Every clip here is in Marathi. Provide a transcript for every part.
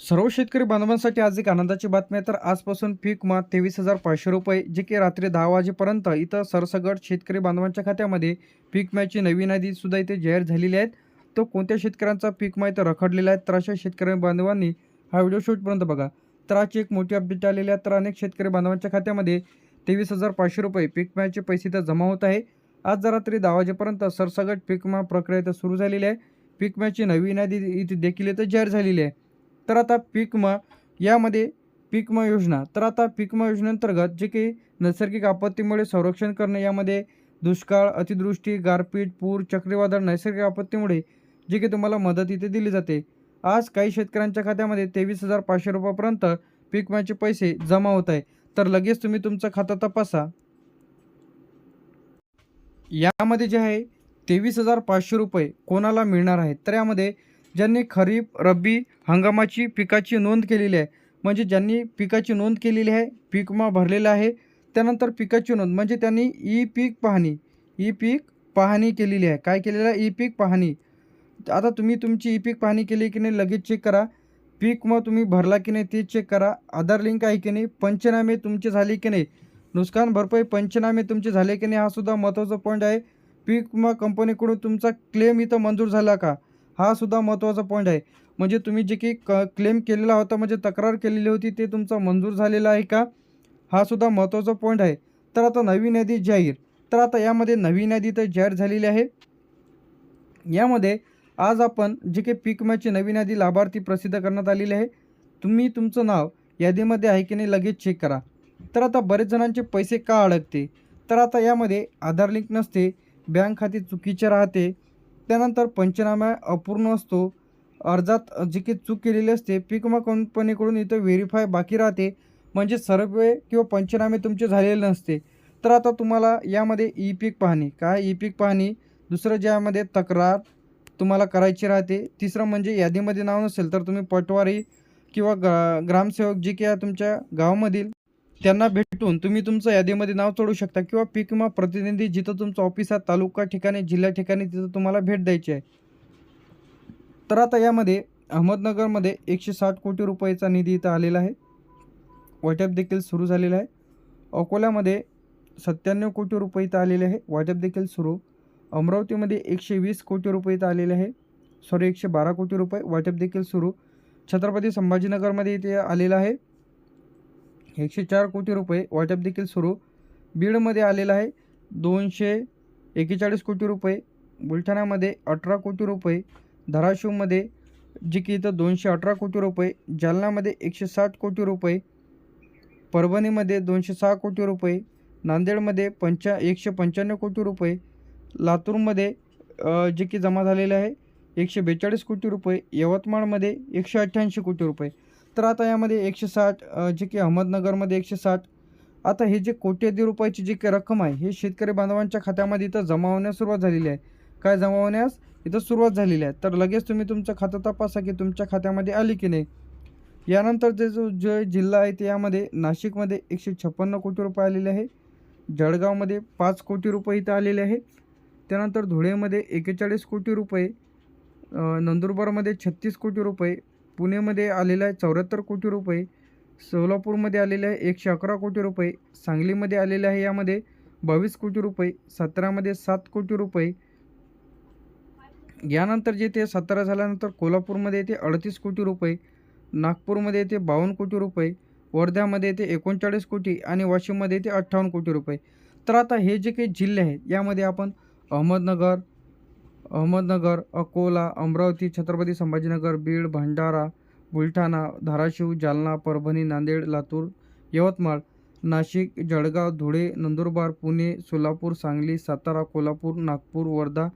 सर्व शेतकरी बांधवांसाठी आज एक आनंदाची बातमी आहे. तर आजपासून पीक मा तेवीस हजार पाचशे रुपये जे की रात्री दहा वाजेपर्यंत इथं सरसगट शेतकरी बांधवांच्या खात्यामध्ये पीक विम्याची नवीन यादी सुद्धा इथे जाहीर झालेली आहेत तो कोणत्या शेतकऱ्यांचा पीक मा इथं रखडलेला आहे तर अशा शेतकरी बांधवांनी हा व्हिडिओ शूटपर्यंत बघा. तर आजची एक मोठी अपडेट आलेली आहे तर अनेक शेतकरी बांधवांच्या खात्यामध्ये तेवीस हजार पाचशे रुपये पीक विम्याचे पैसे इथं जमा होत आहे. आज रात्री दहा वाजेपर्यंत सरसगट पीक मा प्रक्रिया इथं सुरू झालेली आहे. पीक विम्याची नवीन यादी इथे देखील इथं जाहीर झालेली आहे. तर आता पीकमा यामध्ये पीक विमा योजना तर आता पीक विमा योजनेअंतर्गत जे काही नैसर्गिक आपत्तीमुळे संरक्षण करणे यामध्ये दुष्काळ अतिवृष्टी गारपीट पूर चक्रीवादळ नैसर्गिक आपत्तीमुळे जे काही तुम्हाला मदत इथे दिली जाते. आज काही शेतकऱ्यांच्या खात्यामध्ये तेवीस हजार पाचशे रुपयापर्यंत पीक विम्याचे पैसे जमा होत आहे. तर लगेच तुम्ही तुमचं खातं तपासा. यामध्ये जे आहे तेवीस हजार पाचशे रुपये कोणाला मिळणार आहेत? तर यामध्ये ज्यांनी खरीप रब्बी हंगामाची पिकाची नोंद केलेली आहे. म्हणजे ज्यांनी पिकाची नोंद केलेली आहे पीक विमा भरलेला आहे त्यानंतर पिकाची नोंद. म्हणजे त्यांनी ई पीक पाहणी ई पीक पाहणी केलेली आहे. काय केलेलं आहे? ई पीक पाहणी. आता तुम्ही तुमची ई पीक पाहणी केली की नाही लगेच चेक करा. पीक मग तुम्ही भरला की नाही ते चेक करा. आधार लिंक आहे की नाही पंचनामे तुमचे झाले की नाही. नुकसान भरपाई पंचनामे तुमचे झाले की नाही हा सुद्धा महत्त्वाचा पॉईंट आहे. पीक विमा कंपनीकडून तुमचा क्लेम इथं मंजूर झाला का? हा सुद्धा महत्त्वाचा पॉईंट आहे. म्हणजे तुम्ही जे की क क्लेम केलेला होता म्हणजे तक्रार केलेली होती ते तुमचा मंजूर झालेला आहे का? हा सुद्धा महत्त्वाचा पॉईंट आहे. तर आता नवीन यादी जाहीर. तर आता यामध्ये नवीन यादी तर जाहीर झालेली आहे. यामध्ये आज आपण जे काही पीक विम्याची नवीन यादी लाभार्थी प्रसिद्ध करण्यात आलेली आहे. तुम्ही तुमचं नाव यादीमध्ये आहे की नाही लगेच चेक करा. तर आता बरेच जणांचे पैसे का अडकते? तर आता यामध्ये आधार लिंक नसते. बँक खाते चुकीचे राहते. त्यानंतर पंचनामा अपूर्ण असतो. अर्जात जी काही चूक केलेली असते पीक विमा कंपनीकडून इथं व्हेरीफाय बाकी राहते. म्हणजे सर्वे किंवा पंचनामे तुमचे झालेले नसते. तर आता तुम्हाला यामध्ये ई पीक पाहणी. काय ई पीक पाहणी? दुसरं ज्यामध्ये तक्रार तुम्हाला करायची राहते. तिसरं म्हणजे यादीमध्ये नाव नसेल तर तुम्ही पटवारी किंवा ग ग्रामसेवक जे की आहे तुमच्या गावामधील त्यांना भेटून तुम्ही तुमचं यादीमध्ये नाव चढू शकता किंवा पीक विमा प्रतिनिधी जिथं तुमचं ऑफिस आहे तालुका ठिकाणी जिल्हा ठिकाणी तिथं तुम्हाला भेट द्यायची आहे. तर आता यामध्ये अहमदनगरमध्ये एकशे साठ कोटी रुपयाचा निधी इथं आलेला आहे. वाटप देखील सुरू झालेला आहे. अकोल्यामध्ये सत्त्याण्णव कोटी रुपये इथं आलेले आहे. वाटप देखील सुरू. अमरावतीमध्ये एकशे वीस कोटी रुपये इथं आलेले आहे. सॉरी एकशे बारा कोटी रुपये वाटप देखील सुरू. छत्रपती संभाजीनगरमध्ये इथे आलेलं आहे. एकशे चार कोटी रुपये वाटप देखील सुरू. बीडमध्ये आलेलं आहे दोनशे एकेचाळीस कोटी रुपये. बुलढाण्यामध्ये अठरा कोटी रुपये. धाराशिवमध्ये जे की इथं दोनशे अठरा कोटी रुपये. जालनामध्ये एकशे साठ कोटी रुपये. परभणीमध्ये दोनशे सहा कोटी रुपये. नांदेडमध्ये पंचा एकशे पंच्याण्णव कोटी रुपये. लातूरमध्ये जे की जमा झालेले आहे एकशे बेचाळीस कोटी रुपये. यवतमाळमध्ये एकशे अठ्ठ्याऐंशी कोटी रुपये. तर आता यामध्ये एकशे साठ जे की अहमदनगरमध्ये एकशे साठ आता हे जे कोट्यवधी रुपयाची जी काही रक्कम आहे हे शेतकरी बांधवांच्या खात्यामध्ये इथं जमा होण्यास सुरुवात झालेली आहे. काय जमा होण्यास? इथं सुरुवात झालेली आहे. तर लगेच तुम्ही तुमचं खातं तपासा की तुमच्या खात्यामध्ये आली की नाही. यानंतर जे जो जे जिल्हा आहे ते यामध्ये नाशिकमध्ये एकशे छप्पन्न कोटी रुपये आलेले आहे. जळगावमध्ये पाच कोटी रुपये इथं आलेले आहे. त्यानंतर धुळेमध्ये एकेचाळीस कोटी रुपये नंदुरबारमध्ये छत्तीस कोटी रुपये पुणेमध्ये आलेलं आहे चौऱ्याहत्तर कोटी रुपये सोलापूरमध्ये आलेले आहे एकशे अकरा कोटी रुपये सांगलीमध्ये आलेले आहे यामध्ये बावीस कोटी रुपये सातारामध्ये सात कोटी रुपये. यानंतर जे ते सातारा झाल्यानंतर कोल्हापूरमध्ये येते अडतीस कोटी रुपये नागपूरमध्ये येते बावन्न कोटी रुपये वर्ध्यामध्ये येते एकोणचाळीस कोटी आणि वाशिममध्ये येते अठ्ठावन्न कोटी रुपये. तर आता हे जे काही जिल्हे आहेत यामध्ये आपण अहमदनगर अहमदनगर अकोला अमरावती छत्रपती संभाजीनगर बीड भंडारा बुलढाणा धाराशिव जालना परभणी नांदेड लातूर यवतमाळ नाशिक जळगाव धुळे नंदुरबार पुणे सोलापूर सांगली सातारा कोल्हापूर नागपूर वर्धा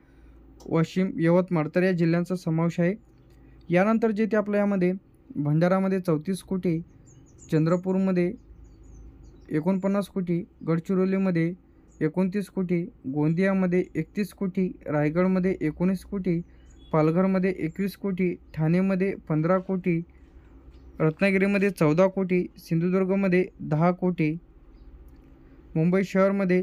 वाशिम यवतमाळ. तर या जिल्ह्यांचा समावेश आहे. यानंतर जे ते आपल्या यामध्ये भंडारामध्ये चौतीस कोटी चंद्रपूरमध्ये एकोणपन्नास कोटी गडचिरोलीमध्ये एकोणतीस कोटी गोंदियामध्ये एकतीस कोटी रायगडमध्ये एकोणीस कोटी पालघरमध्ये एकवीस कोटी ठाणेमध्ये पंधरा कोटी रत्नागिरीमध्ये चौदा कोटी सिंधुदुर्गमध्ये दहा कोटी मुंबई शहरमध्ये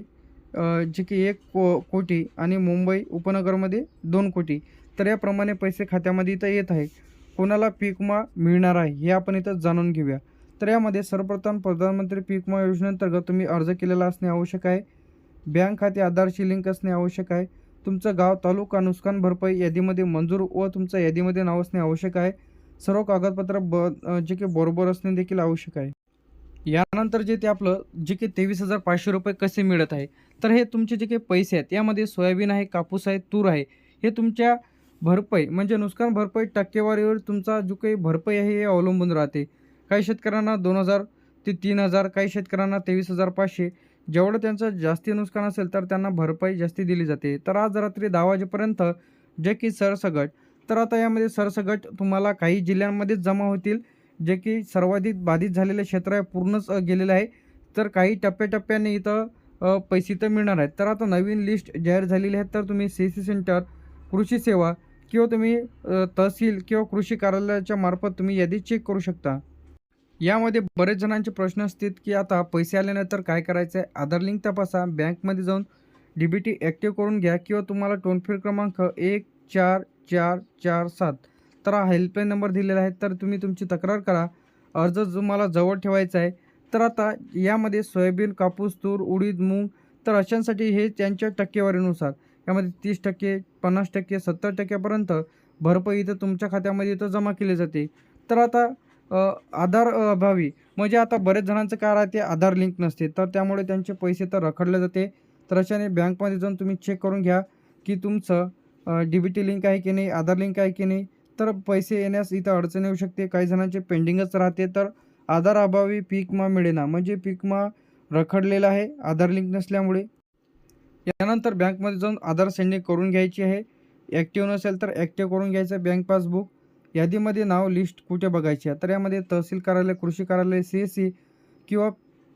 जे की एक को कोटी आणि मुंबई उपनगरमध्ये दोन कोटी. तर याप्रमाणे पैसे खात्यामध्ये इथं येत आहे. कोणाला पीक विमा मिळणार आहे हे आपण इथं जाणून घेऊया. तर यामध्ये सर्वप्रथम प्रधानमंत्री पीक विमा योजनेअंतर्गत तुम्ही अर्ज केलेला असणे आवश्यक आहे. बँक खाते आधारशी लिंक असणे आवश्यक आहे. तुमचं गाव तालुका नुकसान भरपाई यादीमध्ये मंजूर व तुमचं यादीमध्ये नाव असणे आवश्यक आहे. सर्व कागदपत्र ब जे काही बरोबर असणे देखील आवश्यक आहे. यानंतर जे ते आपलं जे की तेवीस हजार पाचशे रुपये कसे मिळत आहे. तर हे तुमचे जे काही पैसे आहेत यामध्ये सोयाबीन आहे कापूस आहे तूर आहे. हे तुमच्या भरपाई म्हणजे नुकसान भरपाई टक्केवारीवर तुमचा जो काही भरपाई आहे हे अवलंबून राहते. काही शेतकऱ्यांना दोन हजार ते तीन हजार काही शेतकऱ्यांना तेवीस हजार पाचशे जेवढं त्यांचं जास्ती नुकसान असेल तर त्यांना भरपाई जास्ती दिली जाते. तर आज रात्री दहा वाजेपर्यंत जे की सरसगट तर आता यामध्ये सरसगट तुम्हाला काही जिल्ह्यांमध्येच जमा होतील. जे की सर्वाधिक बाधित झालेले क्षेत्र आहे पूर्णच गेलेलं आहे. तर काही टप्प्याटप्प्याने इथं पैसे तर मिळणार आहेत. तर आता नवीन लिस्ट जाहीर झालेली आहे तर तुम्ही सी सी सेंटर कृषी सेवा किंवा तुम्ही तहसील किंवा कृषी कार्यालयाच्या मार्फत तुम्ही यादी चेक करू शकता. यामध्ये बरेच जणांचे प्रश्न असतील की आता पैसे आल्यानंतर काय करायचं आहे आधार लिंक तपासा. बँकमध्ये जाऊन डी बी टी ॲक्टिव्ह करून घ्या किंवा तुम्हाला टोल फ्री क्रमांक एक चार चार चार सात तर हा हेल्पलाईन नंबर दिलेला आहे. तर तुम्ही तुमची तक्रार करा. अर्ज तुम्हाला जवळ ठेवायचा आहे. तर आता यामध्ये सोयाबीन कापूस तूर उडीद मूग तर अशांसाठी हे त्यांच्या टक्केवारीनुसार यामध्ये तीस टक्के पन्नास टक्के सत्तर टक्क्यापर्यंत भरपाई इथं तुमच्या खात्यामध्ये इथं जमा केली जाते. तर आता आधार अभावी. म्हणजे आता बरेच जणांचं काय राहते आधार लिंक नसते. तर त्यामुळे त्यांचे पैसे तर रखडले जाते. तर अशाने बँकमध्ये जाऊन तुम्ही चेक करून घ्या की तुमचं डी बी टी लिंक आहे की नाही आधार लिंक आहे की नाही. तर पैसे येण्यास इथं अडचण येऊ शकते. काही जणांचे पेंडिंगच राहते. तर आधार अभावी पीकमा मिळेना. म्हणजे पीकमा रखडलेला आहे आधार लिंक नसल्यामुळे. यानंतर बँकमध्ये जाऊन आधार सेंडिंग करून घ्यायची आहे. ॲक्टिव्ह नसेल तर ॲक्टिव्ह करून घ्यायचं बँक पासबुक. यादीमध्ये नाव लिस्ट कुठे बघायची? आहे तर यामध्ये तहसील कार्यालय कृषी कार्यालय सी एस सी किंवा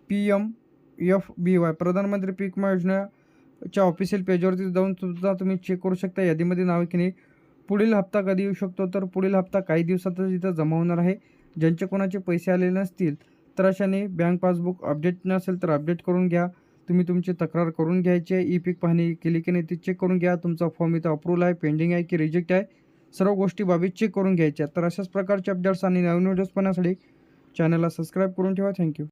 P M F B Y प्रधानमंत्री पीक विमा योजनेच्या ऑफिशियल पेजवरती जाऊन सुद्धा तुम्ही चेक करू शकता. यादीमध्ये नाव आहे की नाही? पुढील हप्ता कधी येऊ शकतो? तर पुढील हप्ता काही दिवसातच इथं जमा होणार आहे. ज्यांचे कोणाचे पैसे आलेले नसतील तर अशाने बँक पासबुक अपडेट नसेल तर अपडेट करून घ्या. तुम्ही तुमची तक्रार करून घ्यायची आहे. ई पीक पाहणी केली की नाही ती चेक करून घ्या. तुमचा फॉर्म इथं अप्रूव्हल आहे पेंडिंग आहे की रिजेक्ट आहे. सर्व गोष्टी बाबी चेक करून घ्यायच्या. तर अशाच प्रकारचे अपडेट्स आणि नवीन व्हिडिओज पाहण्यासाठी चॅनलला सबस्क्राईब करून ठेवा. थँक्यू